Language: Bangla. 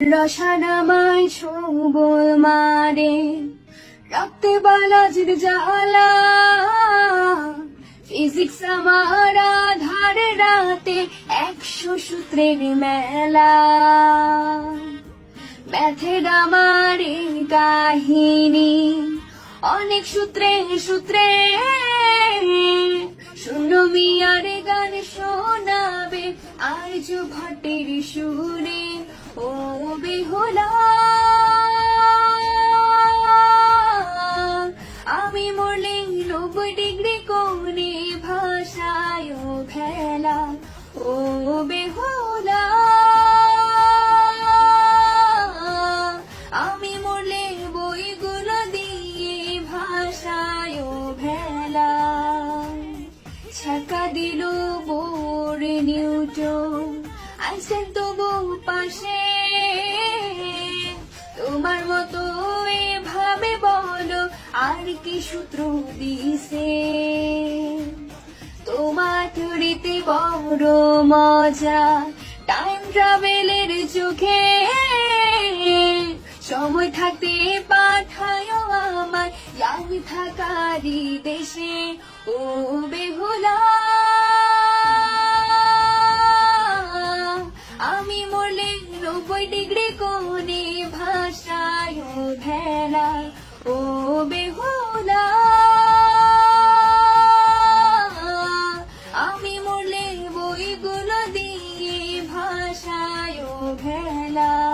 রসানামায় ছবল মারে, রক্তে বালাজির জ্বালা। ফিজিক্স আমার ধারে রাতে একশো সূত্রের মেলা। ম্যাথের আমার কাহিনী, অনেক সূত্রে সূত্রে। শূন্য মিয়ার গান শোনাবে, আজ ভটের সুরে। নব্বই ডিগ্রি কোণে ভাষায় ভেলা ও বেহুলা। আমি মরলে বইগুলো দিয়ে ভাষায় ভেলা ছাকা দিল বোর নিউটন আইসেন তবু পাশে। তোমার মতো এভাবে বলো, আর কি সূত্র দিছে পেতে বড় মজা। টাইম ট্রাভেলের চোখে সময় থাকতে পাঠায় আমার ইয়ামি থাকারি দেশে, ও বেহুলা। আমি মরলে নব্বই ডিগ্রি কোণে ভাষায় ভেলা। ও বেহুলা। ওইগুলো দিয়ে ভাষায় ভেলা।